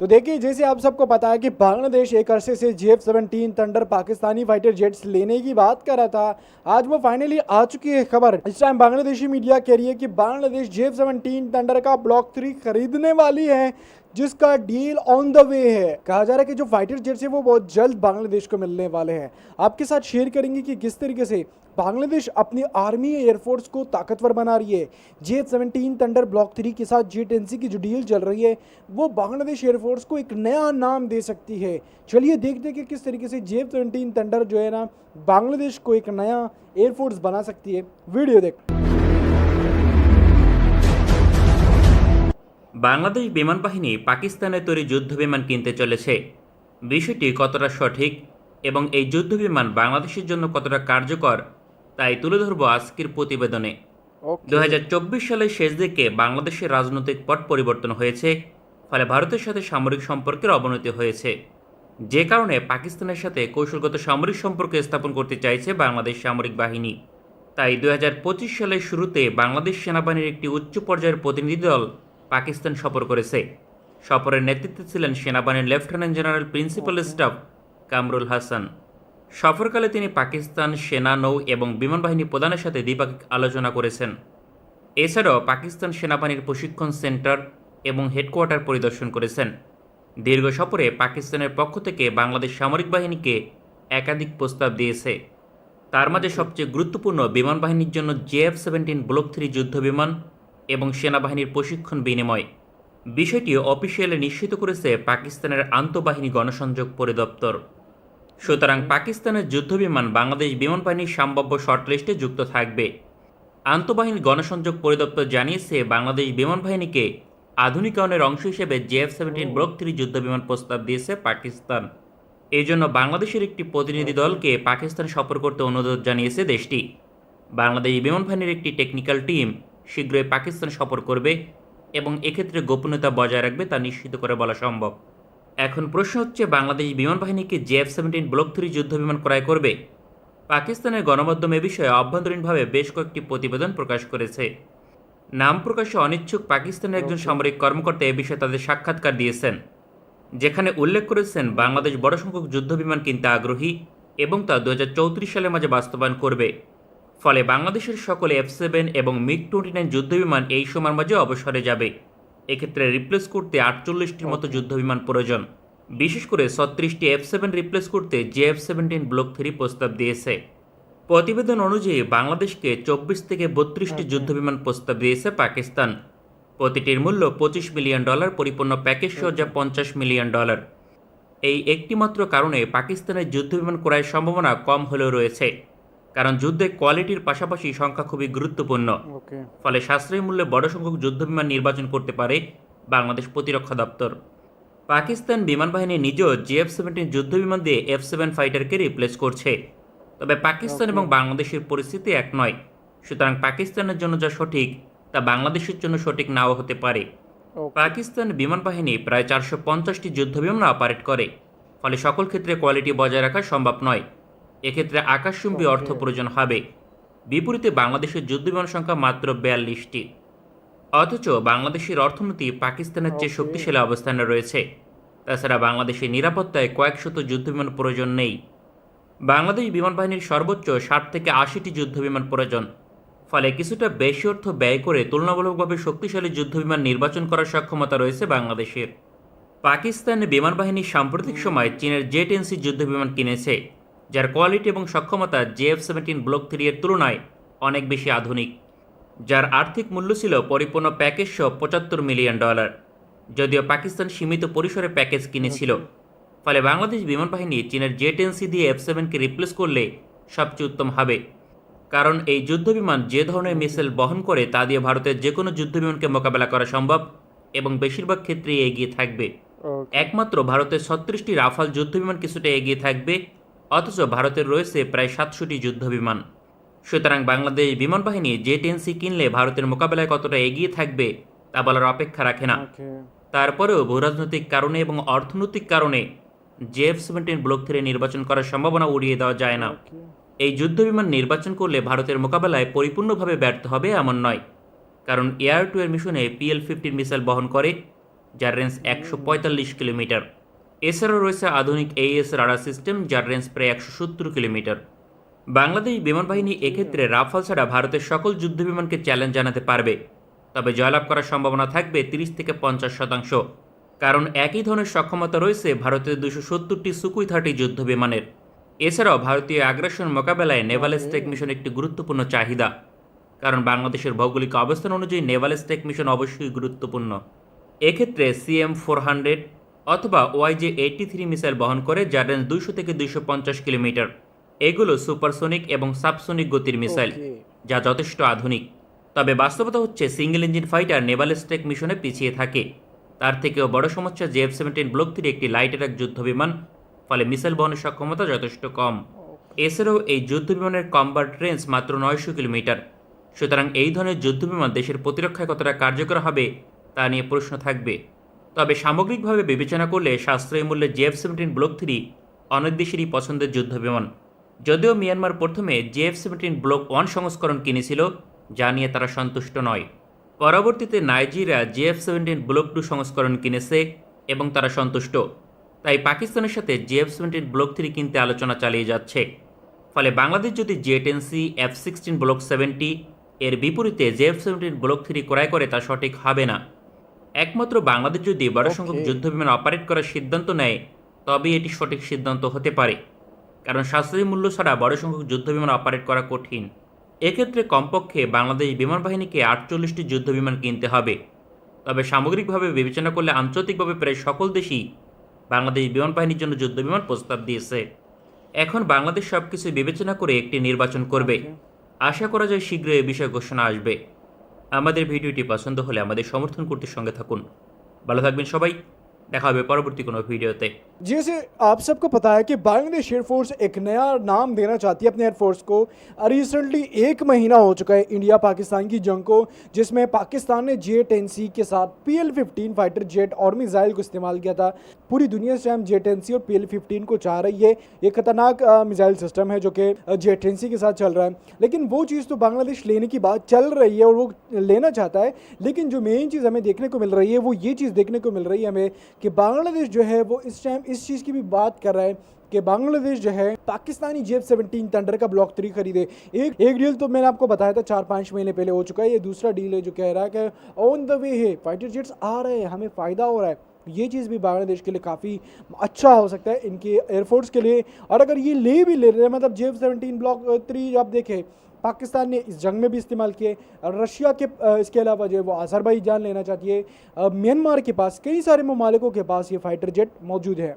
तो देखिए, जैसे आप सबको पता है कि बांग्लादेश एक अरसे से G F seventeen Thunder Pakistani fighter jets लेने की बात कर रहा था। आज वो फाइनली आ चुकी है खबर। इस टाइम बांग्लादेशी मीडिया कह रही है कि Bangladesh G F seventeen Thunder का ब्लॉक थ्री खरीदने वाली है। जिसका डील ऑन द वे है। कहा जा रहा है कि जो फाइटर जेट्स है, वो बहुत जल्द बांग्लादेश को मिलने वाले हैं। आपके साथ शेयर करेंगे कि किस तरीके से बांग्लादेश अपनी आर्मी एयरफोर्स को ताकतवर बना रही है। J seventeen Thunder block three के साथ जे की जो डील चल रही है, वो बांग्लादेश एयरफोर्स को एक नया नाम दे सकती है। चलिए देखते हैं कि किस तरीके से जे सेवनटीन थंडर जो है ना, बांग्लादेश को एक नया एयरफोर्स बना सकती है। वीडियो देख বাংলাদেশ বিমান বাহিনী পাকিস্তানের তৈরি যুদ্ধ বিমান কিনতে চলেছে। বিষয়টি কতটা সঠিক এবং এই যুদ্ধ বিমান বাংলাদেশের জন্য কতটা কার্যকর তাই তুলে ধরব আজকের প্রতিবেদনে। দু সালের শেষ দিকে বাংলাদেশের রাজনৈতিক পট পরিবর্তন হয়েছে ফলে ভারতের সাথে সামরিক সম্পর্কের অবনতি হয়েছে। যে কারণে পাকিস্তানের সাথে কৌশলগত সামরিক সম্পর্ক স্থাপন করতে চাইছে বাংলাদেশ সামরিক বাহিনী। তাই দু হাজার পঁচিশ সালের শুরুতে বাংলাদেশ সেনাবাহিনীর একটি উচ্চ পর্যায়ের প্রতিনিধি দল পাকিস্তান সফর করেছে। সফরের নেতৃত্বে ছিলেন সেনাবাহিনীর lieutenant general principal staff Kamrul Hasan. সফরকালে তিনি পাকিস্তান সেনা নৌ এবং বিমান বাহিনী প্রধানের সাথে দ্বিপাক্ষিক আলোচনা করেছেন। এছাড়াও পাকিস্তান সেনাবাহিনীর প্রশিক্ষণ সেন্টার এবং হেডকোয়ার্টার পরিদর্শন করেছেন। দীর্ঘ সফরে পাকিস্তানের পক্ষ থেকে বাংলাদেশ সামরিক বাহিনীকে একাধিক প্রস্তাব দিয়েছে। তার মাঝে সবচেয়ে গুরুত্বপূর্ণ বিমান বাহিনীর জন্য জেএফ সেভেন্টিন ব্লক থ্রি যুদ্ধ বিমান এবং সেনাবাহিনীর প্রশিক্ষণ বিনিময়। বিষয়টি অফিসিয়ালি নিশ্চিত করেছে পাকিস্তানের আন্তঃবাহিনী গণসংযোগ পরিদপ্তর। সুতরাং পাকিস্তানের যুদ্ধবিমান বাংলাদেশ বিমান বাহিনীর সম্ভাব্য শর্টলিস্টে যুক্ত থাকবে। আন্তঃবাহিনী গণসংযোগ পরিদপ্তর জানিয়েছে, বাংলাদেশ বিমান বাহিনীকে আধুনিকায়নের অংশ হিসেবে জেএফ সেভেন্টিন ব্লক থ্রি যুদ্ধবিমান প্রস্তাব দিয়েছে পাকিস্তান। এই জন্য বাংলাদেশের একটি প্রতিনিধি দলকে পাকিস্তান সফর করতে অনুরোধ জানিয়েছে দেশটি। বাংলাদেশ বিমান বাহিনীর একটি টেকনিক্যাল টিম শীঘ্রই পাকিস্তান সফর করবে এবং এক্ষেত্রে গোপনীয়তা বজায় রাখবে তা নিশ্চিত করে বলা সম্ভব। এখন প্রশ্ন হচ্ছে বাংলাদেশ বিমান বাহিনীকে জেএফ সেভেন্টিন ব্লক থ্রি যুদ্ধ বিমান ক্রয় করবে? পাকিস্তানের গণমাধ্যম এ বিষয়ে অভ্যন্তরীণভাবে বেশ কয়েকটি প্রতিবেদন প্রকাশ করেছে। নাম প্রকাশে অনিচ্ছুক পাকিস্তানের একজন সামরিক কর্মকর্তা এ বিষয়ে তাদের সাক্ষাৎকার দিয়েছেন যেখানে উল্লেখ করেছেন বাংলাদেশ বড় সংখ্যক যুদ্ধ বিমান কিনতে আগ্রহী এবং তা দু হাজার চৌত্রিশ সালের মাঝে বাস্তবায়ন করবে। ফলে বাংলাদেশের সকল এফ সেভেন এবং মিগ টোয়েন্টি নাইন যুদ্ধবিমান এই সময়ের মাঝে অবসরে যাবে। এক্ষেত্রে রিপ্লেস করতে আটচল্লিশটির মতো যুদ্ধবিমান প্রয়োজন। বিশেষ করে ছত্রিশটি এফ সেভেন রিপ্লেস করতে J F seventeen block three প্রস্তাব দিয়েছে। প্রতিবেদন অনুযায়ী বাংলাদেশকে চব্বিশ থেকে বত্রিশটি যুদ্ধবিমান প্রস্তাব দিয়েছে পাকিস্তান। প্রতিটির মূল্য পঁচিশ মিলিয়ন ডলার পরিপূর্ণ প্যাকেজ সহ যা পঞ্চাশ মিলিয়ন ডলার এই একটিমাত্র কারণে পাকিস্তানের যুদ্ধবিমান ক্রয়ের সম্ভাবনা কম হলেও রয়েছে। কারণ যুদ্ধে কোয়ালিটির পাশাপাশি সংখ্যা খুবই গুরুত্বপূর্ণ। ফলে সাশ্রয়ী মূল্যে বড় সংখ্যক যুদ্ধবিমান নির্বাচন করতে পারে বাংলাদেশ প্রতিরক্ষা দপ্তর। পাকিস্তান বিমান বাহিনী নিজেও জিএফ সেভেন্টিন যুদ্ধবিমান দিয়ে এফ সেভেন ফাইটারকে রিপ্লেস করছে। তবে পাকিস্তান এবং বাংলাদেশের পরিস্থিতি এক নয়। সুতরাং পাকিস্তানের জন্য যা সঠিক তা বাংলাদেশের জন্য সঠিক নাও হতে পারে। পাকিস্তান বিমান বাহিনী প্রায় চারশো পঞ্চাশটি যুদ্ধবিমান অপারেট করে। ফলে সকল ক্ষেত্রে কোয়ালিটি বজায় রাখা সম্ভব নয়। এক্ষেত্রে আকাশচুম্বী অর্থ প্রয়োজন হবে। বিপরীতে বাংলাদেশের যুদ্ধবিমান সংখ্যা মাত্র বিয়াল্লিশটি। অথচ বাংলাদেশের অর্থনীতি পাকিস্তানের চেয়ে শক্তিশালী অবস্থানে রয়েছে। তাছাড়া বাংলাদেশের নিরাপত্তায় কয়েকশত যুদ্ধবিমান প্রয়োজন নেই। বাংলাদেশ বিমান বাহিনীর সর্বোচ্চ ষাট থেকে আশিটি যুদ্ধবিমান প্রয়োজন। ফলে কিছুটা বেশি অর্থ ব্যয় করে তুলনামূলকভাবে শক্তিশালী যুদ্ধবিমান নির্বাচন করার সক্ষমতা রয়েছে বাংলাদেশের। পাকিস্তান বিমান বাহিনী সাম্প্রতিক সময় চীনের জেট এনসি যুদ্ধবিমান কিনেছে। যার কোয়ালিটি এবং সক্ষমতা জেএফ সেভেন্টিন ব্লক থ্রি এর তুলনায় অনেক বেশি আধুনিক যার আর্থিক মূল্য ছিল পরিপূর্ণ প্যাকেজ সহ পঁচাত্তর মিলিয়ন ডলার যদিও পাকিস্তান সীমিত পরিসরে প্যাকেজ কিনেছিল। ফলে বাংলাদেশ বিমান বাহিনী চীনের জেট এনসি দিয়ে এফ সেভেনকে রিপ্লেস করলে সবচেয়ে উত্তম হবে। কারণ এই যুদ্ধবিমান যে ধরনের মিসাইল বহন করে তা দিয়ে ভারতের যে কোনো যুদ্ধবিমানকে মোকাবেলা করা সম্ভব এবং বেশিরভাগ ক্ষেত্রেই এগিয়ে থাকবে। একমাত্র ভারতের ছত্রিশটি রাফাল যুদ্ধবিমান কিছুটা এগিয়ে থাকবে অথচ ভারতের রয়েছে প্রায় সাতশোটি যুদ্ধবিমান। সুতরাং বাংলাদেশ বিমান বাহিনী জে টেনসি কিনলে ভারতের মোকাবেলায় কতটা এগিয়ে থাকবে তা বলার অপেক্ষা রাখে না। তারপরেও ভূরাজনৈতিক কারণে এবং অর্থনৈতিক কারণে জেএফ সেভেন্টিন ব্লক থেকে নির্বাচন করার সম্ভাবনা উড়িয়ে দেওয়া যায় না। এই যুদ্ধবিমান নির্বাচন করলে ভারতের মোকাবেলায় পরিপূর্ণভাবে ব্যর্থ হবে এমন নয়। কারণ এয়ার টু এর মিশনে পিএল ফিফটিন মিসাইল বহন করে যার রেঞ্জ একশো পঁয়তাল্লিশ কিলোমিটার। এছাড়াও রয়েছে আধুনিক এইএস রাডার সিস্টেম, যার রেঞ্জ প্রায় একশো সত্তর কিলোমিটার। বাংলাদেশ বিমান বাহিনী এক্ষেত্রে রাফাল ছাড়া ভারতের সকল যুদ্ধবিমানকে চ্যালেঞ্জ জানাতে পারবে। তবে জয়লাভ করার সম্ভাবনা থাকবে তিরিশ থেকে পঞ্চাশ শতাংশ। কারণ একই ধরনের সক্ষমতা রয়েছে ভারতের দুশো সত্তরটি সুকুই থার্টি যুদ্ধ বিমানের। এছাড়াও ভারতীয় আগ্রাসন মোকাবেলায় নেভাল স্টেক মিশন একটি গুরুত্বপূর্ণ চাহিদা। কারণ বাংলাদেশের ভৌগোলিক অবস্থান অনুযায়ী নেভাল স্টেক মিশন অবশ্যই গুরুত্বপূর্ণ। এক্ষেত্রে সিএম ফোর হান্ড্রেড অথবা ওয়াইজে এইটটি থ্রি মিসাইল বহন করে যার রেঞ্জ দুইশো থেকে দুইশো পঞ্চাশ কিলোমিটার। এগুলো সুপারসোনিক এবং সাবসোনিক গতির মিসাইল যা যথেষ্ট আধুনিক। তবে বাস্তবতা হচ্ছে single engine fighter naval strike মিশনে পিছিয়ে থাকে। তার থেকেও বড় সমস্যা জেএফ সেভেন্টিন ব্লক থ্রি একটি লাইট অ্যাটাক যুদ্ধ বিমান ফলে মিসাইল বহনের সক্ষমতা যথেষ্ট কম। এছাড়াও এই যুদ্ধ বিমানের কম্বাট রেঞ্জ মাত্র নয়শো কিলোমিটার। সুতরাং এই ধরনের যুদ্ধ বিমান দেশের প্রতিরক্ষায় কতটা কার্যকর হবে তা নিয়ে প্রশ্ন থাকবে। তবে সামগ্রিকভাবে বিবেচনা করলে সাশ্রয়ী মূল্যে জেএফ সেভেন্টিন ব্লক থ্রি অনেক দেশেরই পছন্দের যুদ্ধ বিমান যদিও মিয়ানমার প্রথমে জেএফ সেভেন্টিন ব্লক ওয়ান সংস্করণ কিনেছিল, যা নিয়ে তারা সন্তুষ্ট নয়। পরবর্তীতে Nigeria JF seventeen block two সংস্করণ কিনেছে এবং তারা সন্তুষ্ট। তাই পাকিস্তানের সাথে জেএফ সেভেন্টিন ব্লক থ্রি কিনতে আলোচনা চালিয়ে যাচ্ছে। ফলে বাংলাদেশ যদি J ten C F sixteen block seventy এর বিপরীতে জেএফ সেভেন্টিন ব্লক থ্রি ক্রয় করে তা সঠিক হবে না। একমাত্র বাংলাদেশ যদি বড় সংখ্যক Okay. যুদ্ধ বিমান অপারেট করার সিদ্ধান্ত নেয় তবেই এটি সঠিক সিদ্ধান্ত হতে পারে। কারণ সাশ্রয়ী মূল্য ছাড়া বড় সংখ্যক যুদ্ধ বিমান অপারেট করা কঠিন। এক্ষেত্রে কমপক্ষে বাংলাদেশ বিমান বাহিনীকে আটচল্লিশটি যুদ্ধ বিমান কিনতে হবে। তবে সামগ্রিকভাবে বিবেচনা করলে আন্তর্জাতিকভাবে প্রায় সকল দেশই বাংলাদেশ বিমান বাহিনীর জন্য যুদ্ধ বিমান প্রস্তাব দিয়েছে। এখন বাংলাদেশ সব কিছু বিবেচনা করে একটি নির্বাচন করবে। আশা করা যায় শীঘ্রই এ বিষয়ে ঘোষণা আসবে। আমাদের ভিডিওটি পছন্দ হলে আমাদের সমর্থন করতে সঙ্গে থাকুন ভালো থাকবেন সবাই দেখা হবে পরবর্তী কোনো ভিডিওতে जैसे आप सबको पता है कि बांग्लादेश एयरफोर्स एक नया नाम देना चाहती है अपने एयरफोर्स को रिसेंटली एक महीना हो चुका है इंडिया पाकिस्तान की जंग को जिसमें पाकिस्तान ने जे टेन सी के साथ P L fifteen fighter jet और मिसाइल को इस्तेमाल किया था पूरी दुनिया से टाइम जे और पी फिफ्टीन को चाह रही है। ये खतरनाक मिसाइल सिस्टम है जो कि जे के साथ चल रहा है। लेकिन वो चीज़ तो बांग्लादेश लेने की बात चल रही है और वो लेना चाहता है। लेकिन जो मेन चीज़ हमें देखने को मिल रही है, वो ये चीज़ देखने को मिल रही है हमें कि बांग्लादेश जो है वो इस टाइम इस चीज़ की भी बात कर रहा है कि बांग्लादेश जो है पाकिस्तानी जेब सेवनटीन थंडर का ब्लॉक थ्री खरीदे। एक एक डील तो मैंने आपको बताया था चार पाँच महीने पहले हो चुका है। ये दूसरा डील है जो कह रहा है कि ऑन द वे है फाइटर जेट्स आ रहे हैं, हमें फ़ायदा हो रहा है। ये चीज़ भी बांग्लादेश के लिए काफ़ी अच्छा हो सकता है इनके एयरफोर्स के लिए। और अगर ये ले भी ले रहे हैं मतलब जेव सेवनटीन ब्लॉक थ्री आप देखें, पाकिस्तान ने इस जंग में भी इस्तेमाल किए। रशिया के इसके अलावा जो है वो अजरबैजान लेना चाहती है। म्यांमार के पास कई सारे ममालिकों के पास ये फाइटर जेट मौजूद है।